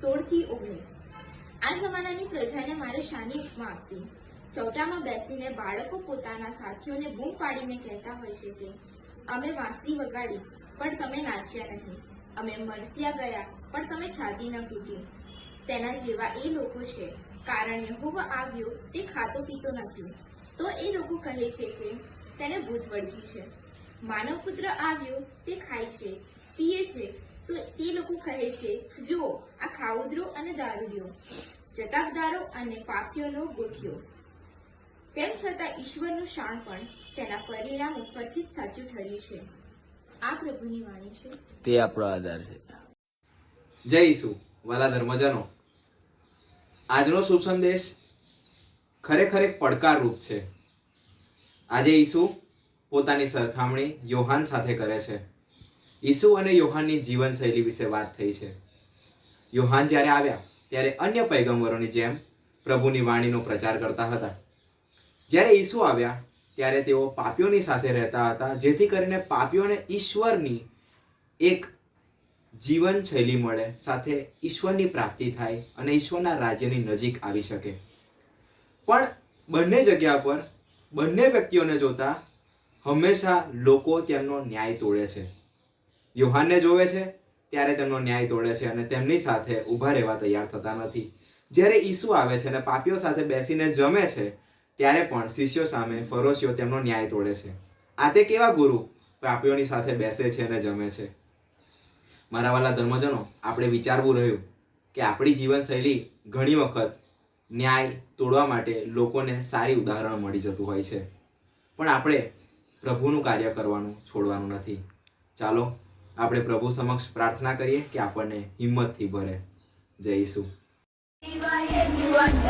સોળથી ઓગણીસ. આ જમાનાની પ્રજાને મારે શાની આપવી. ચૌટામાં બેસીને બાળકો પોતાના સાથીઓને બૂમ પાડીને કહેતા હોય છે કે, અમે વાંસળી વગાડી, પણ તમે નાચ્યા નહીં. અમે મરસિયા ગયા, પણ તમે છાતી ન તૂટી તેના જેવા એ લોકો છે. કારણ યહોવા આવ્યો, તે ખાતો પીતો નથી. તો એ લોકો કહે છે કે, તેને ભૂત વળગી છે. માનવ પુત્ર આવ્યો, તે ખાય છે, પીએ છે કહે છે જુઓ આ ખાઉદરો અને દારૂડિયો જતાબદારો અને પાપીઓનો ગોઠિયો. તેમ છતાં ઈશ્વરનું શાણ પણ તેના પરિણામ ઉપરથી જ સાચું ઠર્યું છે. આ પ્રભુની વાણી છે. તે આપણો આધાર છે. જય ઈસુ વાલા ધર્મજનો. આજનો શુભ સંદેશ ખરેખર એક પડકારરૂપ છે. આજે ઈસુ પોતાની સરખામણી યોહાન સાથે કરે છે. ઈસુ અને યોહાનની જીવનશૈલી વિશે વાત થઈ છે. યોહાન જ્યારે આવ્યા, ત્યારે અન્ય પૈગંબરોની જેમ પ્રભુની વાણીનો પ્રચાર કરતા હતા. જ્યારે ઈસુ આવ્યા, ત્યારે તેઓ પાપીઓની સાથે રહેતા હતા, જેથી કરીને પાપીઓને ઈશ્વરની એક જીવનશૈલી મળે, સાથે ઈશ્વરની પ્રાપ્તિ થાય અને ઈશ્વરના રાજ્યની નજીક આવી શકે. પણ બંને જગ્યા પર બંને વ્યક્તિઓને જોતા હંમેશા લોકો તેમનો ન્યાય તોડે છે. યોહાનને જોવે છે, ત્યારે તેમનો ન્યાય તોડે છે અને તેમની સાથે ઊભા રહેવા તૈયાર થતા નથી. જ્યારે ઈસુ આવે છે અને પાપીઓ સાથે બેસીને જમે છે, ત્યારે પણ શિષ્યો સામે ફરોશીઓ તેમનો ન્યાય તોડે છે. આ તે કેવા ગુરુ પાપીઓની સાથે બેસે છે અને જમે છે? મારા વાલા ધર્મજનો, આપણે વિચારવું રહ્યું કે આપણી જીવનશૈલી ઘણી વખત ન્યાય તોડવા માટે લોકોને સારી ઉદાહરણ મળી જતું હોય છે. પણ આપણે પ્રભુનું કાર્ય કરવાનું છોડવાનું નથી. ચાલો આપણે પ્રભુ સમક્ષ પ્રાર્થના કરીએ કે આપણને હિંમતથી ભરે. જઈશું શિવાય શિવાય